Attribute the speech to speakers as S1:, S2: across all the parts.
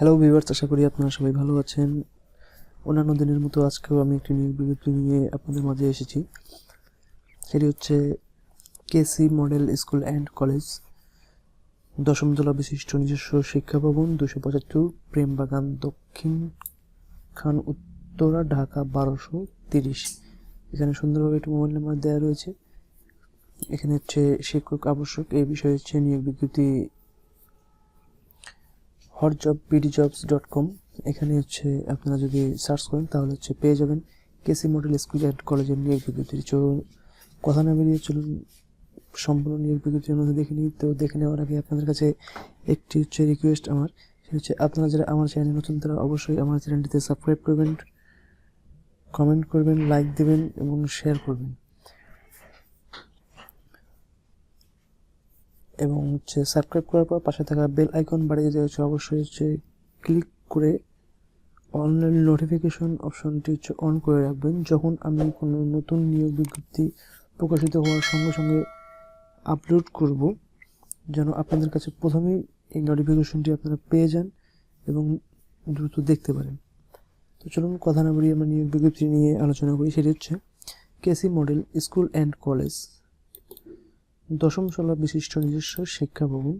S1: Hello viewers আশা করি আপনারা সবাই ভালো আছেন। অন্যান্য দিনের মতো আজকেও আমি একটি নিয়োগ বিজ্ঞপ্তি নিয়ে আপনাদের মাঝে এসেছি। সেটি হচ্ছে KC model school and college দশমতলা বিশিষ্ট নিজস্ব শিক্ষা ভবন দুশো পঁচাত্তর প্রেমবাগান দক্ষিণ খান, উত্তরা, ঢাকা, বারোশো তিরিশ। এখানে সুন্দরভাবে একটি মোবাইল নাম্বার দেওয়া রয়েছে। এখানে হচ্ছে শিক্ষক আবশ্যক এই বিষয়ে হচ্ছে নিয়োগ বিজ্ঞপ্তি হটজব বিডিজবস ডট কম এখানে হচ্ছে আপনারা যদি সার্চ করেন, তাহলে হচ্ছে পেয়ে যাবেন কেসি মডেল স্কুল অ্যান্ড কলেজের নিয়োগ বিজ্ঞপ্তি। চলুন কথা না বেরিয়ে চলুন, সম্পূর্ণ নিয়োগ বিজ্ঞপ্তির মধ্যে দেখে নিই। তো দেখে নেওয়ার আগে আপনাদের কাছে একটি হচ্ছে রিকোয়েস্ট আমার, সেটা হচ্ছে আপনারা যারা আমার চ্যানেলে নতুন, তারা অবশ্যই আমার চ্যানেলটিতে সাবস্ক্রাইব করবেন কমেন্ট করবেন লাইক দেবেন এবং শেয়ার করবেন। এবং হচ্ছে সাবস্ক্রাইব করার পর পাশে থাকা বেল আইকন বাড়িয়ে যেতে হচ্ছে অবশ্যই হচ্ছে ক্লিক করে অনলাইন নোটিফিকেশন অপশনটি হচ্ছে অন করে রাখবেন। যখন আমি কোনো নতুন নিয়োগ বিজ্ঞপ্তি প্রকাশিত হওয়ার সঙ্গে সঙ্গে আপলোড করব, যেন আপনাদের কাছে প্রথমেই এই নোটিফিকেশনটি আপনারা পেয়ে যান এবং দ্রুত দেখতে পারেন। তো চলুন, কথা না বাড়িয়ে আমরা নিয়োগ বিজ্ঞপ্তি নিয়ে আলোচনা করি। সেটি হচ্ছে KC model school and college দশম তলা বিশিষ্ট নিজস্ব শিক্ষা ভবন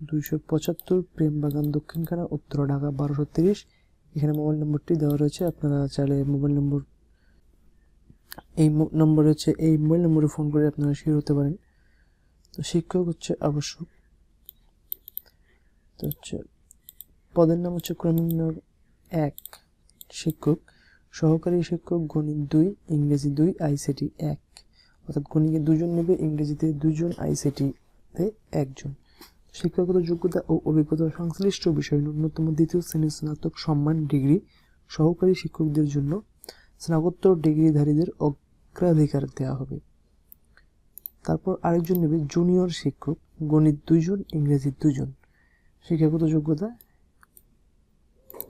S1: দুইশো পঁচাত্তর প্রেম প্রেমবাগান দক্ষিণখানা, উত্তর ঢাকা, বারোশো তিরিশ। এখানে মোবাইল নম্বরটি দেওয়া রয়েছে। আপনারা চাইলে মোবাইল নম্বর, এই নম্বর হচ্ছে, এই মোবাইল নম্বরে ফোন করে আপনারা শিওর হতে পারেন। তো শিক্ষক হচ্ছে আবশ্যক। তো হচ্ছে, পদের নাম হচ্ছে ক্রমিক এক শিক্ষক, সহকারী শিক্ষক গণিত দুই, ইংরেজি দুই, আইসিটি এক। অর্থাৎ গণিতে দুজন নেবে, ইংরেজিতে দুজন, আইসিটিতে একজন। শিক্ষাগত যোগ্যতা ও অভিজ্ঞতা সংশ্লিষ্ট বিষয় ন্যূনতম দ্বিতীয় শ্রেণির স্নাতক সম্মান ডিগ্রি সহকারী শিক্ষকদের জন্য স্নাতকোত্তর ডিগ্রিধারীদের অগ্রাধিকার দেওয়া হবে। তারপর আরেকজন নেবে জুনিয়র শিক্ষক, গণিত দুজন ইংরেজি দুজন শিক্ষাগত যোগ্যতা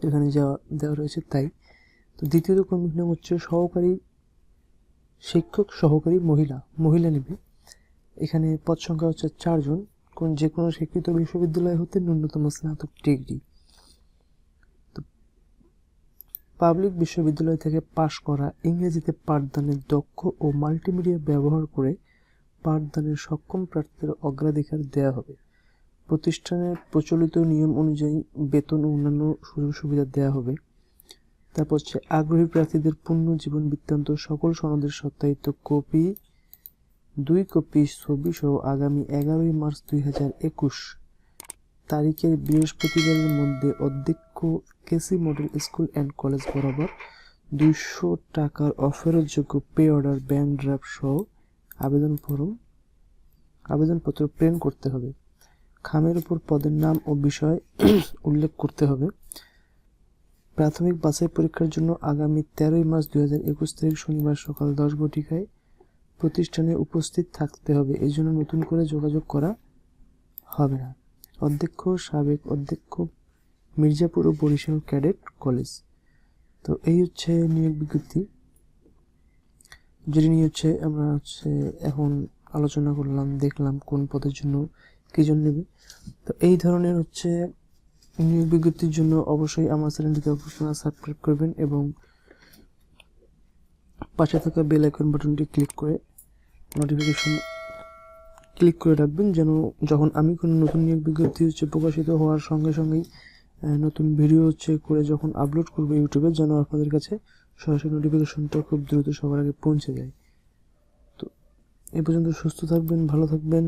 S1: এখানে যাওয়া, দেওয়া রয়েছে তাই। তো দ্বিতীয়ত কর্মীর নাম হচ্ছে সহকারী শিক্ষক সহকারী মহিলা মহিলা নেবে। এখানে পদ সংখ্যা হচ্ছে চারজন কোন যে কোনো স্বীকৃত বিশ্ববিদ্যালয় হতে ন্যূনতম স্নাতক ডিগ্রি। তো পাবলিক বিশ্ববিদ্যালয় থেকে পাশ করা ইংরেজিতে পাঠদানের দক্ষ ও মাল্টিমিডিয়া ব্যবহার করে পাঠদানের সক্ষম প্রার্থীদের অগ্রাধিকার দেওয়া হবে। প্রতিষ্ঠানের প্রচলিত নিয়ম অনুযায়ী বেতন ও অন্যান্য সুযোগ সুবিধা দেওয়া হবে। তারপর হচ্ছে আগ্রহী প্রার্থীদের পূর্ণ জীবন বৃত্তান্ত সকল সনদের সত্যায়িত কপি, দুই কপি ছবি সহ আগামী এগারোই মার্চ দুই হাজার একুশ তারিখের বৃহস্পতিবারের মধ্যে অধ্যক্ষ KC model school and college বরাবর দুইশো টাকার অফেরতযোগ্য পে অর্ডার ব্যাংক ড্রাফট সহ আবেদন ফর্ম, আবেদনপত্র প্রেরণ করতে হবে। খামের উপর পদের নাম ও বিষয় উল্লেখ করতে হবে। প্রাথমিক বাছাই পরীক্ষার জন্য আগামী তেরোই মার্চ দুই হাজার একুশ তারিখ শনিবার সকাল দশ ঘটিকায় প্রতিষ্ঠানে উপস্থিত থাকতে হবে। এই জন্য নতুন করে যোগাযোগ করা হবে না। অধ্যক্ষ সাবেক অধ্যক্ষ মির্জাপুর ও বরিশাল ক্যাডেট কলেজ। তো এই হচ্ছে নিয়োগ বিজ্ঞপ্তি। যেটি নিয়ে হচ্ছে আমরা হচ্ছে এখন আলোচনা করলাম, দেখলাম কোন পদের জন্য কীজন নেবে। তো এই ধরনের হচ্ছে নিয়োগ বিজ্ঞপ্তির জন্য অবশ্যই আমার চ্যানেলটিকে অবশ্যই সাবস্ক্রাইব করবেন এবং পাশে থাকা বেল আইকন বাটনটি ক্লিক করে নোটিফিকেশন ক্লিক করে রাখবেন যেন যখন আমি কোনো নতুন নিয়োগ বিজ্ঞপ্তি হচ্ছে প্রকাশিত হওয়ার সঙ্গে সঙ্গেই নতুন ভিডিও হচ্ছে করে যখন আপলোড করব ইউটিউবে যেন আপনাদের কাছে সরাসরি নোটিফিকেশনটা খুব দ্রুত সবার আগে পৌঁছে যায়। তো, এ পর্যন্ত সুস্থ থাকবেন, ভালো থাকবেন।